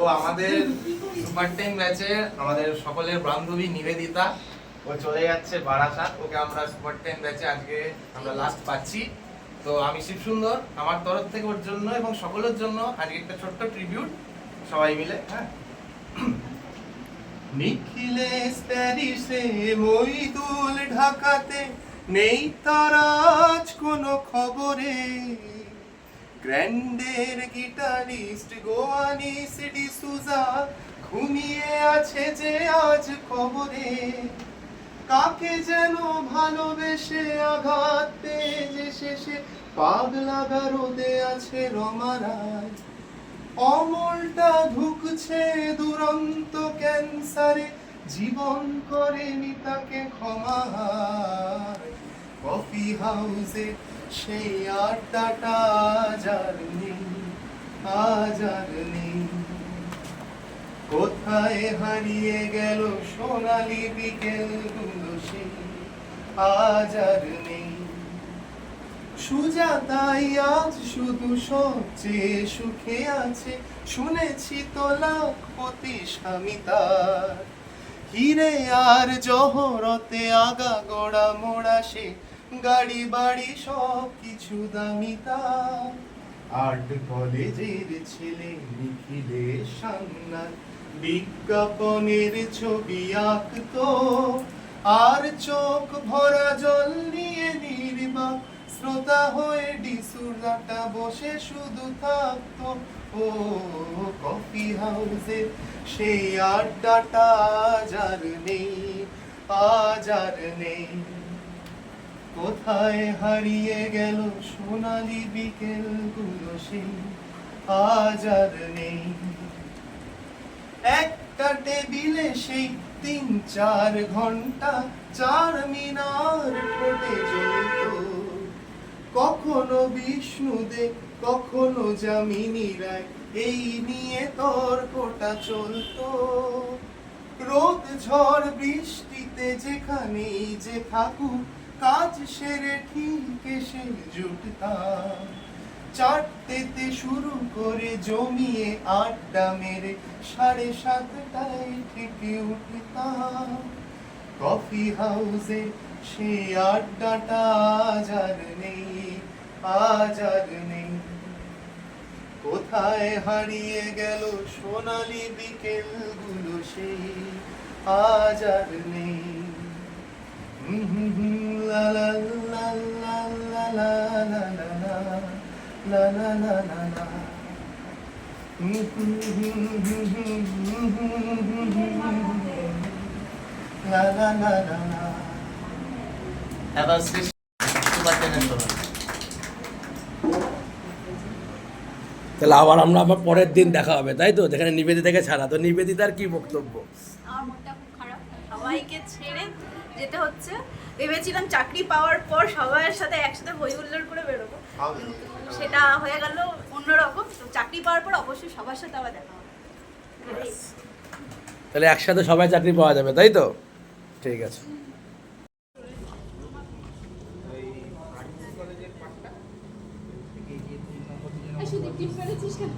ও আমাদের super ten ব্যাচে আমাদের সকলের বান্ধবী নিবেদিতা, ও চলে যাচ্ছে বারাসাত। ওকে আমরা সুপার টেন ব্যাচে আজকে আমরা লাস্ট পাচ্ছি। তো আমি শিব সুন্দর, আমার তরফ থেকে ওর জন্য এবং সকলের জন্য আজকে একটা ছোট্ট ট্রিবিউট সবাই মিলে হ্যাঁ? নিখিলেশ প্যারিসে মইদুল ঢাকাতে নেই তার আজ কোনো খবরে। গ্র্যান্ডের গিটারিস্ট গোয়ানি সিডি সুজা ঘুমিয়ে আছে যে আজ খবরে। কাকে যেন ভালোবেসে আঘাত পেয়ে যে শেষে, পাগলা গারদে আছে রমারায় অমলটা ঢুকছে দুরন্ত ক্যান্সারে, জীবন করেনি তাকে ক্ষমা। কফি হাউসে সেই আড্ডাটা আজ আর নেই কোথায় হারিয়ে গেল সোনালি আজ শুধু সবচেয়ে সুখে আছে, শুনেছি তো লাখপতি হিরে আর জহরতে আগা গোড়া মোড়া সে গাড়ি বাড়ি সব কিছু দামি তার আর্ট কলেজের ছেলে নিখিলে সান্নাল বিজ্ঞাপনের ছবি আঁকতো। আর চোখ ভরা জল নিয়ে নির্বাক শ্রোতা হয়ে ডিসুরাটা বসে শুধু থাকতো। ও কফি হাউসে সেই আড্ডাটা আজ আর নেই, আজ আর নেই। কোথায় হারিয়ে গেল সোনালি বিকেলগুলো সেই আজ আর নেই। একটা টেবিলে সেই তিন চার ঘণ্টা চার মিনার ঠোঁটে জ্বলত। কখনো বিষ্ণুদে কখনো যামিনী রায়, এই নিয়ে তর্কটা চলতো। রোদ ঝড় বৃষ্টিতে যেখানেই যে থাকুক কাজ সেরে ঠিক এসে জুটতাম চারটেতে শুরু করে জমিয়ে আড্ডা মেরে সাড়ে সাতটায় থেকে উঠতাম কফি হাউসে সে আড্ডাটা আজ আর নেই, আজ আর নেই। কোথায় হারিয়ে গেল সোনালি বিকেলগুলো সেই আজ আর নেই। তাহলে আবার আমরা আবার পরের দিন দেখা হবে, তাই তো? যেখানে নিবেদিতাকে ছাড়া। তো নিবেদিতার কি বক্তব্য? সবাইকে ছেড়ে যেতে হচ্ছে ভেবেছিলাম চাকরি পাওয়ার পর সবার সাথে একসাথে হই হুল্লোড় করে বেরোবো। সেটা হয়ে গেল অন্যরকম। তো চাকরি পাওয়ার পর অবশ্যই সবার সাথে আবার দেখা হবে। তাহলে একসাথে সবাই চাকরি পাওয়া যাবে তাই তো? ঠিক আছে। সুদীপ টিপ মেরেছিস কেন